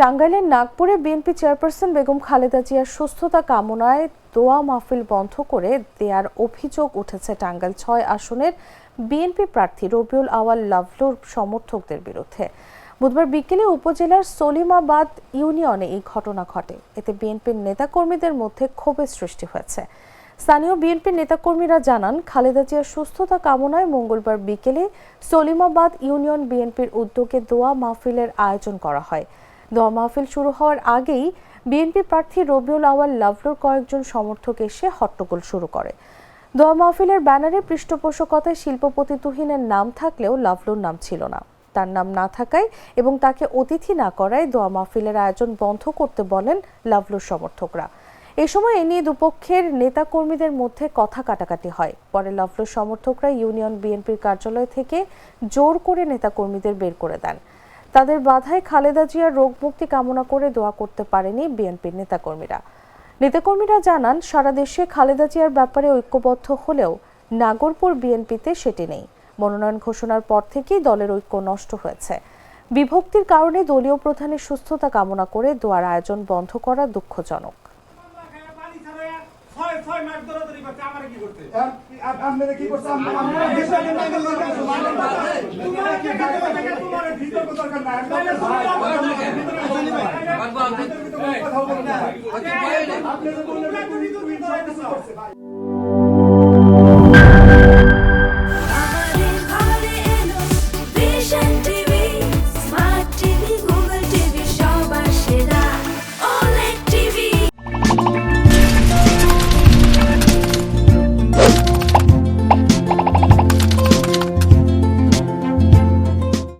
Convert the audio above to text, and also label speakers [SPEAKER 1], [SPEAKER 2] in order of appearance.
[SPEAKER 1] টাঙ্গাইলের নাগপুরে BNP chairperson Begum Khaleda জিয়ার সুস্থতা কামনায় দোয়া মাহফিল বন্ধ করে দেয়ার অভিযোগ উঠেছে টাঙ্গাইল ছয় আসনের বিএনপি প্রার্থী রবিউল আওয়াল লাভলুর সমর্থকদের বিরুদ্ধে। বুধবার বিকেলে উপজেলার সলিমাবাদ ইউনিয়নে এই ঘটনা ঘটে। এতে বিএনপির নেতাকর্মীদের মধ্যে ক্ষোভের সৃষ্টি হয়েছে। স্থানীয় বিএনপির নেতাকর্মীরা জানান, খালেদা জিয়ার সুস্থতা কামনায় মঙ্গলবার বিকেলে সলিমাবাদ ইউনিয়ন বিএনপির উদ্যোগে দোয়া মাহফিলের আয়োজন করা হয়। দোয়া মাহফিল শুরু হওয়ার আগেই বিএনপি প্রার্থী রবিউল আওয়াল লাভলুর কয়েকজন সমর্থক এসে হট্টগোল শুরু করে। দোয়া মাহফিলের ব্যানারে পৃষ্ঠপোষকতায় শিল্পপতি তুহিনের নাম থাকলেও লাভলুর নাম ছিল না। তার নাম না থাকায় এবং তাকে অতিথি না করায় দোয়া মাহফিলের আয়োজন বন্ধ করতে বলেন লাভলুর সমর্থকরা। এ সময় এ নিয়ে দুপক্ষের নেতাকর্মীদের মধ্যে কথা কাটাকাটি হয়। পরে লাভলুর সমর্থকরা ইউনিয়ন বিএনপির কার্যালয় থেকে জোর করে নেতাকর্মীদের বের করে দেন। তাদের বাধায় খালেদা জিয়ার রোগ মুক্তি কামনা করে দোয়া করতে পারেনি বিএনপির নেতাকর্মীরা। নেতাকর্মীরা জানান, সারা দেশে খালেদা জিয়ার ব্যাপারে ঐক্যবদ্ধ হলেও নাগরপুর বিএনপিতে সেটি নেই। মনোনয়ন ঘোষণার পর থেকেই দলের ঐক্য নষ্ট হয়েছে। বিভক্তির কারণে দলীয় প্রধানের সুস্থতা কামনা করে দোয়ার আয়োজন বন্ধ করা দুঃখজনক।
[SPEAKER 2] ছয় মাস দৌড়াদৌড়ি করছে আমার কি করতে
[SPEAKER 3] আপনারা কি আপনারা করলে
[SPEAKER 2] তোমার ভিতর
[SPEAKER 3] দরকার নাই
[SPEAKER 2] ভিতরে
[SPEAKER 3] আপনি বললেন ভিতরে করছে ভাই